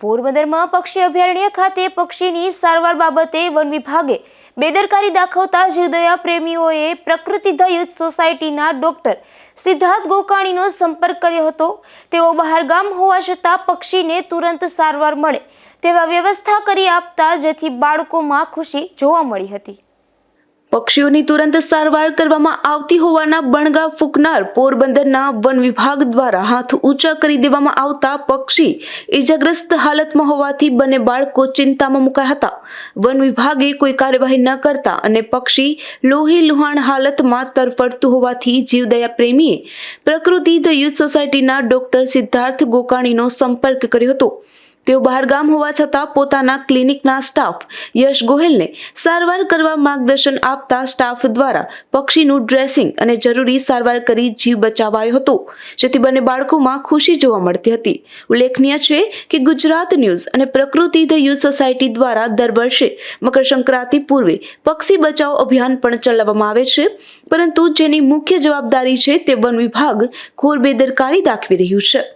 પોરબંદરમાં પક્ષી અભયારણ્ય ખાતે પક્ષીની સારવાર બાબતે વન વિભાગે બેદરકારી દાખવતા જીવદયા પ્રેમીઓએ પ્રકૃતિધ યુથ સોસાયટીના ડોક્ટર સિદ્ધાર્થ ગોકાણીનો સંપર્ક કર્યો હતો. તેઓ બહારગામ હોવા છતાં પક્ષીને તુરંત સારવાર મળે તેવા વ્યવસ્થા કરી આપતા જેથી બાળકોમાં ખુશી જોવા મળી હતી. પક્ષીઓની તુરંત સારવાર કરવામાં આવતી હોવાના બણગા ફૂંકનાર પોરબંદરના વન વિભાગ દ્વારા હાથ ઊંચા કરી દેવામાં આવતા પક્ષી ઇજાગ્રસ્ત હાલતમાં હોવાથી બંને બાળકો ચિંતામાં મુકાયા હતા. વન વિભાગે કોઈ કાર્યવાહી ન કરતા અને પક્ષી લોહી લુહાણ હાલતમાં તરફડતું હોવાથી જીવદયા પ્રેમીએ પ્રકૃતિ ધ યુથ સોસાયટીના ડોક્ટર સિદ્ધાર્થ ગોકાણીનો સંપર્ક કર્યો હતો. તેઓ બહારગામ હોવા છતાં પોતાના ક્લિનિકના સ્ટાફ યશ ગોહિલને સારવાર કરવા માર્ગદર્શન આપતા સ્ટાફ દ્વારા પક્ષીનું ડ્રેસિંગ અને જરૂરી સારવાર કરી જીવ બચાવાયો હતો. જેથી બંને બાળકોમાં ખુશી જોવા મળતી હતી. ઉલ્લેખનીય છે કે ગુજરાત ન્યૂઝ અને પ્રકૃતિ ધ યુથ સોસાયટી દ્વારા દર વર્ષે મકર સંક્રાંતિ પૂર્વે પક્ષી બચાવ અભિયાન પણ ચલાવવામાં આવે છે. પરંતુ જેની મુખ્ય જવાબદારી છે તે વન વિભાગ ઘોર બેદરકારી દાખવી રહ્યું છે.